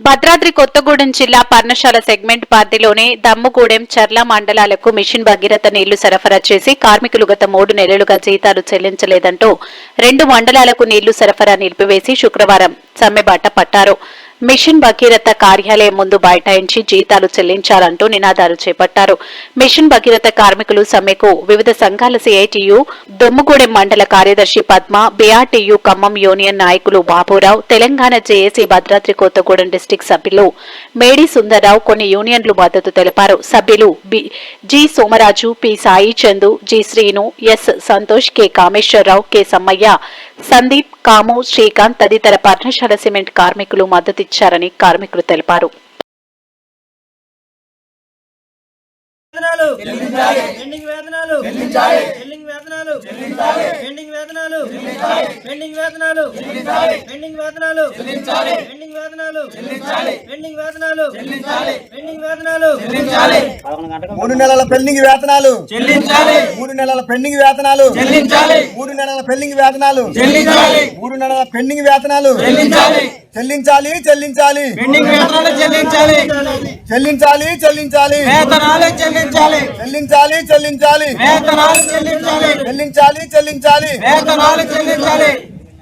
భద్రాద్రి కొత్తగూడెం జిల్లా పర్ణశాల సెగ్మెంట్ పరిధిలోని దమ్ముగూడెం చర్ల మండలాలకు మిషన్ భగీరథ నీళ్ళు సరఫరా చేసి కార్మికులు గత మూడు నెలలుగా జీతాలు చెల్లించలేదంటూ రెండు మండలాలకు నీళ్ళు సరఫరా నిలిపివేసి శుక్రవారం సమ్మెబాట పట్టారు. మిషన్ భగీరథ కార్యాలయం ముందు బైఠాయించి జీతాలు చెల్లించాలంటూ నినాదాలు చేపట్టారు. మిషన్ భగీరథ కార్మికులు సమ్మెకు వివిధ సంఘాల సిఐటియు దొమ్ముగూడెం మండల కార్యదర్శి పద్మ బీఆర్టీయు ఖమ్మం యూనియన్ నాయకులు బాబురావు తెలంగాణ జేఏసీ భద్రాద్రి కొత్తగూడెం డిస్టిక్ సభ్యులు మేడి సుందర్రావు కొన్ని యూనియన్లు మద్దతు తెలిపారు. సభ్యులు B G Somaraju P Sai Chandu G Srinu S Santosh K Kameswararao K Sammaiah Sandeep Kamu Srikanth తదితర పర్ణశాల సిమెంట్ కార్మికులు మద్దతిచ్చారని కార్మికులు తెలిపారు. వేతనాలు. పెండింగ్ వేతనాలు. పెండింగ్ వేతనాలు. పెండింగ్ వేతనాలు. పెండింగ్ వేతనాలు. పెండింగ్ వేతనాలు. పెండింగ్ వేతనాలు పెండింగ్ వేతనాలు పెండింగ్ వేతనాలు మూడు నెలల పెండింగ్ వేతనాలు. చెల్లించాలి. మూడు నెలల పెండింగ్ వేతనాలు. చెల్లించాలి. మూడు నెలల పెండింగ్ వేతనాలు. చెల్లించాలి. మూడు నెలల పెండింగ్ వేతనాలు. చెల్లించాలి. చెల్లించాలి చెల్లించాలి. పెండింగ్ వేతనాలు చెల్లించాలి. చెల్లించాలి చెల్లించాలి. వేతనాలు చెల్లించాలి. చెల్లించాలి చెల్లించాలి. వేతనాలు చెల్లించాలి. చెల్లించాలి చెల్లించాలి. వేతనాలు చెల్లించాలి.